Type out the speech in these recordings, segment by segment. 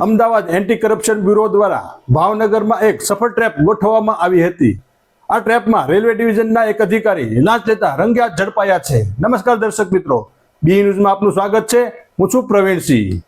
Ahmedabad anti corruption bureau દ્વારા ભાવનગરમાં એક સફળ ટ્રેપ ગોઠવવામાં આવી હતી. આ ટ્રેપમાં રેલવે ડિવિઝનના એક અધિકારી લાંચ લેતા રંગ્યાત ઝડપાયા છે. નમસ્કાર દર્શક મિત્રો. બી ન્યૂઝમાં આપનું સ્વાગત છે. હું છું પ્રવીણસિંહ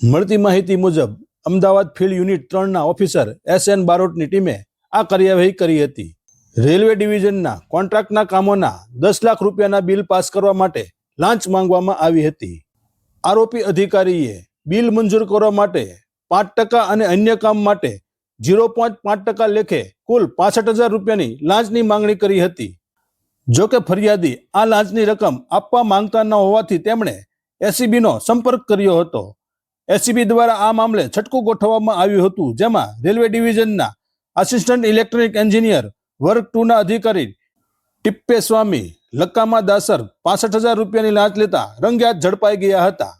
મળતી માહિતી મુજબ અમદાવાદ ફિલ્ડ યુનિટ ત્રણના ઓફિસર એસ એન બારોટની ટીમે આ કાર્યવાહી કરી હતી. રેલવે ડિવિઝનના કોન્ટ્રાક્ટના કામોના દસ લાખ રૂપિયાના બિલ પાસ કરવા માટે લાંચ માંગવામાં આવી હતી. આરોપી અધિકારીએ બિલ મંજૂર કરવા માટે પાંચ ટકા અને અન્ય કામ માટે ઝીરો પોઈન્ટ પાંચ ટકા લેખે કુલ પાસઠ હજાર રૂપિયાની લાંચની માંગણી કરી હતી. જો કે ફરિયાદી આ લાંચની રકમ આપવા માંગતા ન હોવાથી તેમણે એસીબીનો સંપર્ક કર્યો હતો. એસીબી દ્વારા આ મામલે છટકું ગોઠવવામાં આવ્યું હતું, જેમાં રેલવે ડિવિઝનના આસિસ્ટન્ટ ઇલેક્ટ્રોનિક એન્જિનિયર વર્ગ ટુના અધિકારી ટિપ્પે સ્વામી લક્કામા દાસર પાસઠ હજાર રૂપિયાની લાંચ લેતા રંગ્યાત ઝડપાઈ ગયા હતા.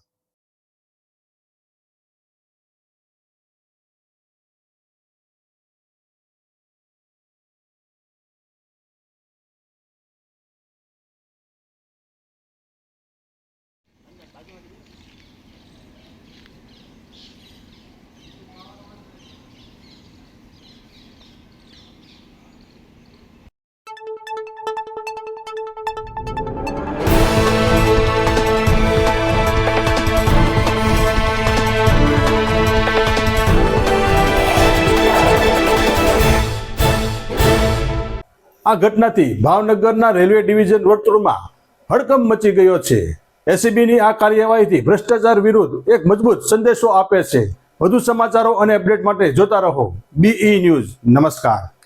આ ઘટનાથી ભાવનગરના રેલવે ડિવિઝન વર્તુળમાં હડકંપ મચી ગયો છે. એસીબીની આ કાર્યવાહીથી ભ્રષ્ટાચાર વિરુદ્ધ એક મજબૂત સંદેશો આપે છે. વધુ સમાચારો અને અપડેટ માટે જોતા રહો. બીઈ ન્યૂઝ નમસ્કાર.